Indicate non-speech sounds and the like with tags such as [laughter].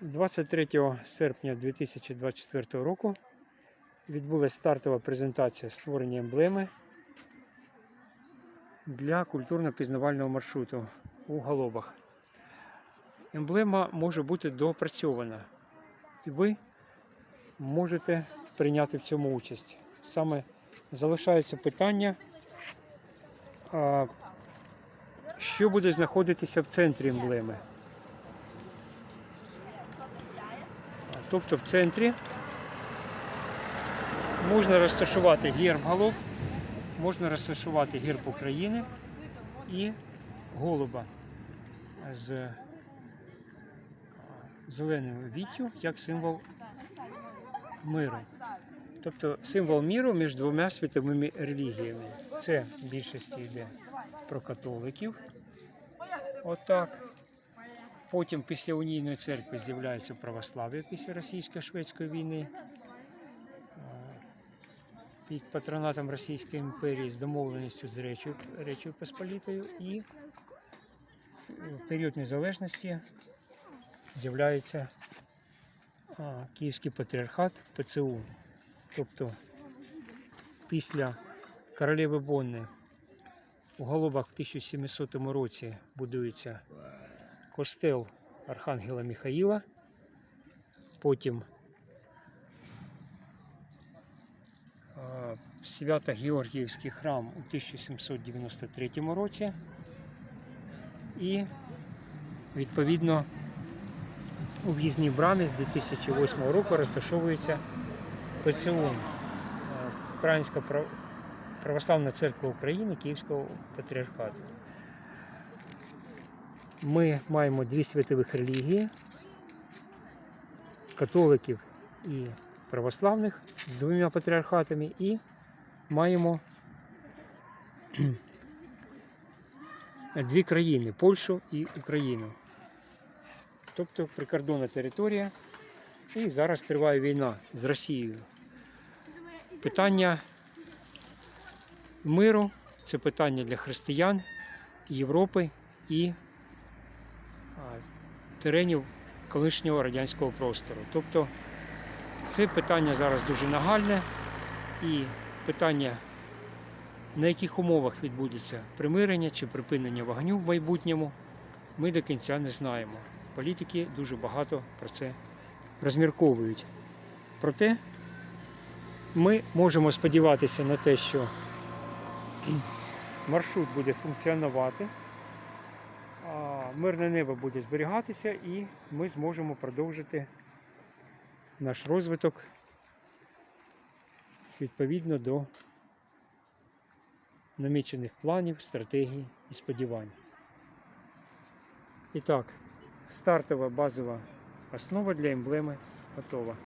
23 серпня 2024 року відбулася стартова презентація створення емблеми для культурно-пізнавального маршруту у Галобах. Емблема може бути доопрацьована, і ви можете прийняти в цьому участь. Саме залишається питання, що буде знаходитися в центрі емблеми. Тобто в центрі можна розташувати герб голов, можна розташувати герб України і голуба з а, зеленою віттю як символ миру. Тобто символ міру між двома світовими релігіями. Це в більшості йде про католиків. Отак. Потім після унійної церкви з'являється православ'я після російсько-шведської війни. Е, Під патронатом Російської імперії з домовленістю з Речою, Речою Посполітою і в період незалежності з'являється Київський патріархат ПЦУ. Тобто після королеви Бонни у Голубах в 1700 році будується костел Архангела Михаїла. Потім е, Свято-Георгіївський храм у 1793 році. І відповідно у в'їзній брамі з 2008 року розташовується е, Українська Прав- Православна Церква України Київського патріархату. Ми маємо дві світових релігії католиків і православних з двома патріархатами, і маємо [clears throat] дві країни Польщу і Україну. Тобто прикордонна територія. І зараз триває війна з Росією. Питання миру це питання для християн Європи і теренів колишнього радянського простору. Тобто це питання зараз дуже нагальне і питання, на яких умовах відбудеться примирення чи припинення вогню в майбутньому, ми до кінця не знаємо. Політики дуже багато про це розмірковують. Проте ми можемо сподіватися на те, що маршрут буде функціонувати, мирне небо буде зберігатися, і ми зможемо продовжити наш розвиток відповідно до намічених планів, стратегій і сподівань. І так, стартова базова основа для емблеми готова.